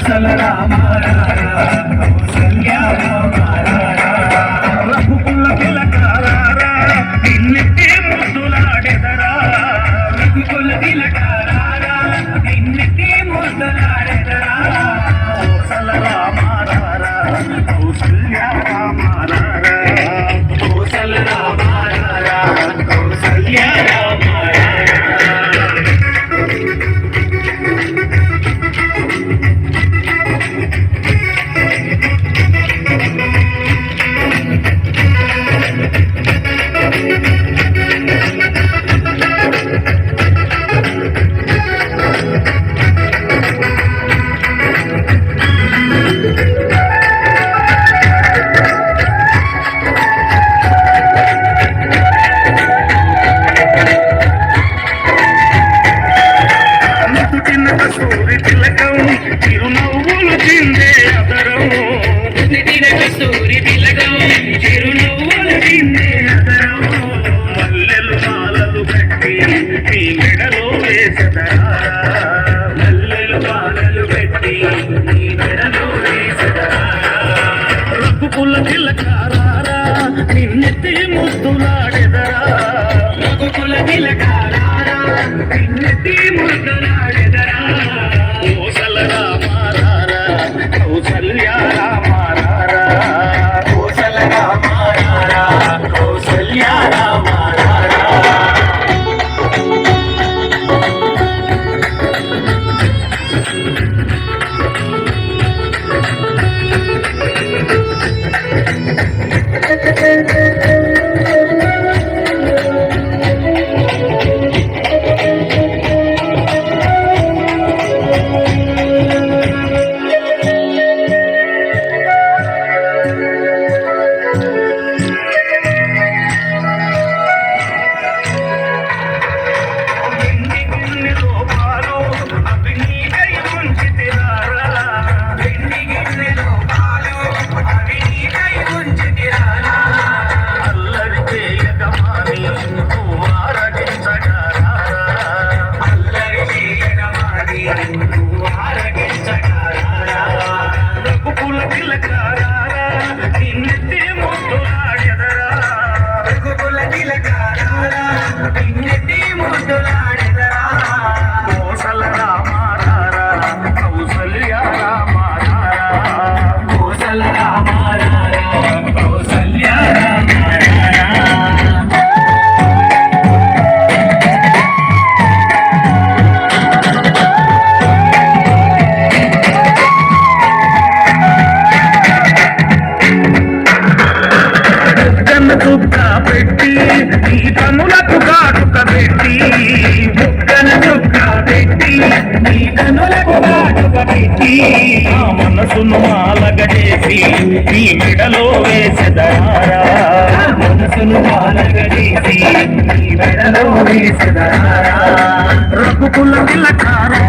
कौशल रामा कौशल्या చిన్న సూరి తిలకం చిరునవ్వులు చిందే అదరం నితిన కస్తూరి తిలకం చిరునవ్వుల చిందే అదరం మల్లెలు మాలలు కట్టి మీ మెడలో వేసదరా మల్లెలు మాలలు పెట్టి మీ మెడలో వేసెదరా. రఘుకుల తిలకారారా నిన్నెత్తి ముద్దులాడెదరా రఘుకుల తిలకారారా నిన్నెత్తి ముద్దు కాటుక పెట్టి, మనసును మాలగడేసి నీ మెడలో వేసెదరారా మనసును మాలగడేసి నీ మెడలో వేసెదరా. రఘుకుల తిలకారారా